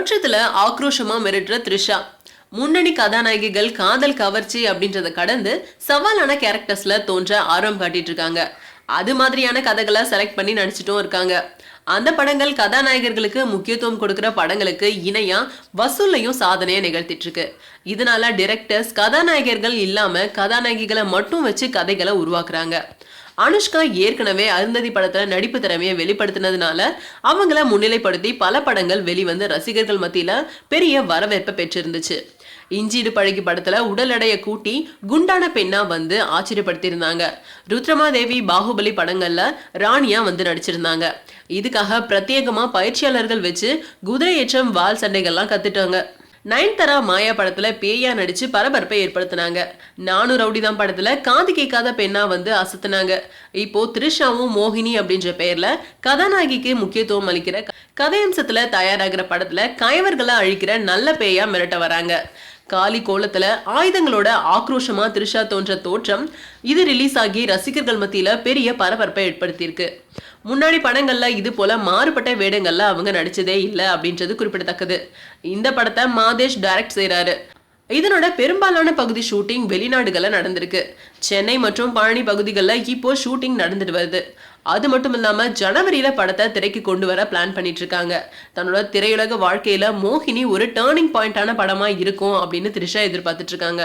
படத்துல ஆக்ரோஷமா மிரட்டுற த்ரிஷா. முன்னணி கதாநாயகிகள் காதல் கவர்ச்சி அப்படின்றத கடந்து சவாலான கேரக்டர்ஸ்ல தோன்ற ஆர்வம் காட்டிட்டு இருக்காங்க. அது மாதிரியான கதைகளை செலக்ட் பண்ணி நடிச்சிட்டும் இருக்காங்க. அந்த படங்கள் கதாநாயகர்களுக்கு முக்கியத்துவம் கொடுக்குற படங்களுக்கு இணையா வசூல்லையும் சாதனையை நிகழ்த்திட்டு இருக்கு. இதனால டிரெக்டர்ஸ் கதாநாயகர்கள் இல்லாம கதாநாயகிகளை மட்டும் வச்சு கதைகளை உருவாக்குறாங்க. அனுஷ்கா ஏற்கனவே அருந்ததி படத்துல நடிப்பு திறமையை வெளிப்படுத்தினதுனால அவங்கள முன்னிலைப்படுத்தி பல படங்கள் வெளிவந்து ரசிகர்கள் மத்தியில பெரிய வரவேற்பை பெற்றிருந்துச்சு. இஞ்சிடு பழகி படத்துல உடல் எடையை கூட்டி குண்டான பெண்ணா வந்து ஆச்சரியப்படுத்தியிருந்தாங்க. ருத்ரமாதேவி பாகுபலி படங்கள்ல ராணியா வந்து நடிச்சிருந்தாங்க. இதுக்காக பிரத்யேகமா பயிற்சியாளர்கள் வச்சு குதிரையேற்றம் வால் சண்டைகள்லாம் கத்துட்டாங்க. நயன்தாரா மாயா படத்துல பேயா நடிச்சு பரபரப்பை ஏற்படுத்தினாங்க. நானூறு ரவுடிதான் படத்துல காது கேட்காத பெண்ணா வந்து அசத்துனாங்க. இப்போ த்ரிஷாவும் மோகினி அப்படின்ற பெயர்ல கதாநாயகிக்கு முக்கியத்துவம் அளிக்கிற க- கதையம்சத்துல தயாராகிற படத்துல கயவர்களை அழிக்கிற நல்ல பேயா மிரட்ட வராங்க. காலி கோலத்துல ஆயுதங்களோட ஆக்ரோஷமா த்ரிஷா தோன்ற தோற்றம் இது ரிலீஸ் ஆகி ரசிகர்கள் மத்தியில பெரிய பரபரப்பை ஏற்படுத்தியிருக்கு. முன்னாடி படங்கள்ல இது போல மாறுபட்ட வேடங்கள்ல அவங்க நடிச்சதே இல்லை அப்படின்றது குறிப்பிடத்தக்கது. இந்த படத்தை மாதேஷ் டைரக்ட் செய்றாரு. இதனோட பெரும்பாலான பகுதி ஷூட்டிங் வெளிநாடுகளில் நடந்திருக்கு. சென்னை மற்றும் பழனி பகுதிகளில் இப்போ ஷூட்டிங் நடந்துட்டு வருது. அது மட்டும் இல்லாமல் ஜனவரியில் படத்தை திரைக்கு கொண்டு வர பிளான் பண்ணிட்டு இருக்காங்க தன்னோட திரையுலக வாழ்க்கையில் மோகினி ஒரு டேர்னிங் பாயிண்டான படமாக இருக்கும் அப்படின்னு த்ரிஷா எதிர்பார்த்துட்டு இருக்காங்க.